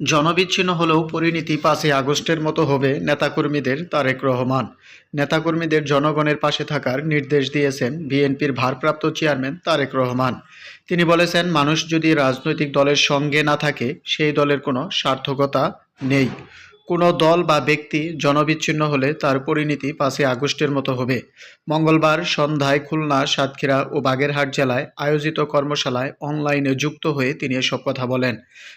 জনবিচ্ছিন্ন হলেও পরিণীতি পাঁচই আগস্টের মতো হবে নেতাকর্মীদের তারেক রহমান। নেতাকর্মীদের জনগণের পাশে থাকার নির্দেশ দিয়েছেন বিএনপির ভারপ্রাপ্ত চেয়ারম্যান তারেক রহমান। তিনি বলেছেন, মানুষ যদি রাজনৈতিক দলের সঙ্গে না থাকে, সেই দলের কোনো সার্থকতা নেই। কোনো দল বা ব্যক্তি জনবিচ্ছিন্ন হলে তার পরিণতি পাঁচই আগস্টের মতো হবে। মঙ্গলবার সন্ধ্যায় খুলনা, সাতক্ষীরা ও বাগেরহাট জেলায় আয়োজিত কর্মশালায় অনলাইনে যুক্ত হয়ে তিনি এসব কথা বলেন।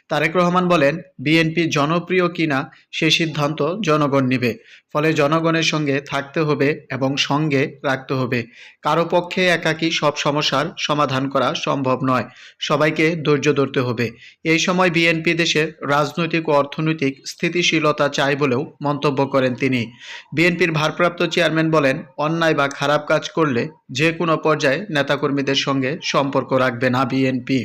তারেক রহমান বলেন, বিএনপি জনপ্রিয় কিনা সে সিদ্ধান্ত জনগণ নেবে। ফলে জনগণের সঙ্গে থাকতে হবে এবং সঙ্গে রাখতে হবে। কারও পক্ষে একাকী সব সমস্যার সমাধান করা সম্ভব নয়। সবাইকে ধৈর্য ধরতে হবে। এই সময় বিএনপি দেশের রাজনৈতিক ও অর্থনৈতিক স্থিতিশীলতা চায় বলেও মন্তব্য করেন তিনি। বিএনপির ভারপ্রাপ্ত চেয়ারম্যান বলেন, অন্যায় বা খারাপ কাজ করলে যে কোনো পর্যায়ে নেতাকর্মীদের সঙ্গে সম্পর্ক রাখবে না বিএনপি।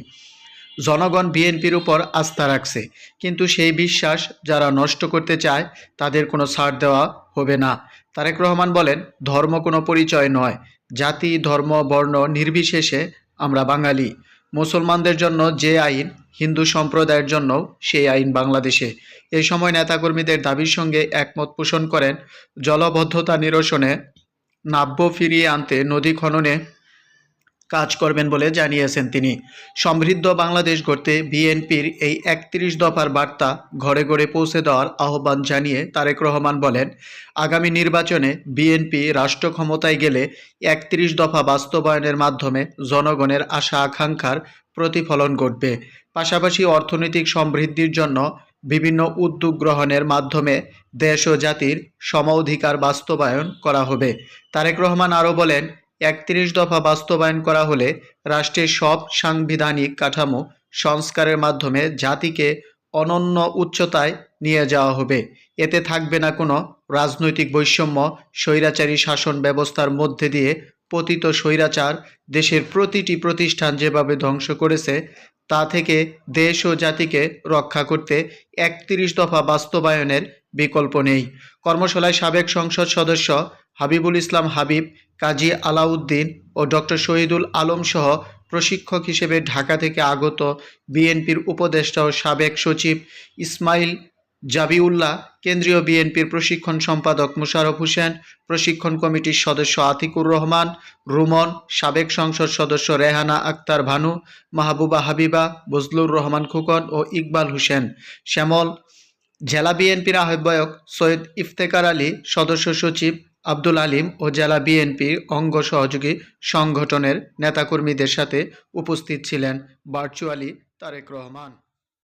জনগণ বিএনপির উপর আস্থা রাখছে, কিন্তু সেই বিশ্বাস যারা নষ্ট করতে চায় তাদের কোনো ছাড় দেওয়া হবে না। তারেক রহমান বলেন, ধর্ম কোনো পরিচয় নয়, জাতি, ধর্ম, বর্ণ নির্বিশেষে আমরা বাঙালি। মুসলমানদের জন্য যে আইন হিন্দু সম্প্রদায়ের জন্য সেই আইন বাংলাদেশে। এই সময় নেতাকর্মীদের দাবির সঙ্গে একমত পোষণ করেন জলবদ্ধতা নিরসনে নাব্য ফিরিয়ে আনতে নদী খননে কাজ করবেন বলে জানিয়েছেন তিনি। সমৃদ্ধ বাংলাদেশ গড়তে বিএনপির এই একত্রিশ দফার বার্তা ঘরে ঘরে পৌঁছে দেওয়ার আহ্বান জানিয়ে তারেক রহমান বলেন, আগামী নির্বাচনে বিএনপি রাষ্ট্র ক্ষমতায় গেলে একত্রিশ দফা বাস্তবায়নের মাধ্যমে জনগণের আশা আকাঙ্ক্ষার প্রতিফলন ঘটবে। পাশাপাশি অর্থনৈতিক সমৃদ্ধির জন্য বিভিন্ন উদ্যোগ গ্রহণের মাধ্যমে দেশ ও জাতির সম অধিকার বাস্তবায়ন করা হবে। তারেক রহমান আরও বলেন, একত্রিশ দফা বাস্তবায়ন করা হলে রাষ্ট্রের সব সাংবিধানিক কাঠামো সংস্কারের মাধ্যমে জাতিকে অনন্য উচ্চতায় নিয়ে যাওয়া হবে। এতে থাকবে না কোনো রাজনৈতিক বৈষম্য, স্বৈরাচারী শাসন ব্যবস্থার মধ্যে দিয়ে পতিত স্বৈরাচার দেশের প্রতিটি প্রতিষ্ঠান যেভাবে ধ্বংস করেছে, তা থেকে দেশ ও জাতিকে রক্ষা করতে একত্রিশ দফা বাস্তবায়নের বিকল্প নেই। কর্মশালায় সাবেক সংসদ সদস্য হাবিবুল ইসলাম হাবিব, কাজী আলাউদ্দিন ও ডক্টর শহীদুল আলম সহ প্রশিক্ষক হিসেবে ঢাকা থেকে আগত বিএনপির উপদেষ্টা ও সাবেক সচিব ইসমাইল জাবিউল্লাহ, কেন্দ্রীয় বিএনপির প্রশিক্ষণ সম্পাদক মুশারফ হোসেন, প্রশিক্ষণ কমিটির সদস্য আতিকুর রহমান, রুমন, সাবেক সংসদ সদস্য রেহানা আক্তার ভানু, মাহবুবা হাবিবা, বজলুর রহমান খোকন ও ইকবাল হোসেন। শ্যামল, জেলা বিএনপির আহ্বায়ক সৈয়দ ইফতেকার আলী, সদস্য সচিব আব্দুল আলিম ও জেলা বিএনপির অঙ্গ সহযোগী সংগঠনের নেতাকর্মীদের সাথে উপস্থিত ছিলেন ভার্চুয়ালি তারেক রহমান।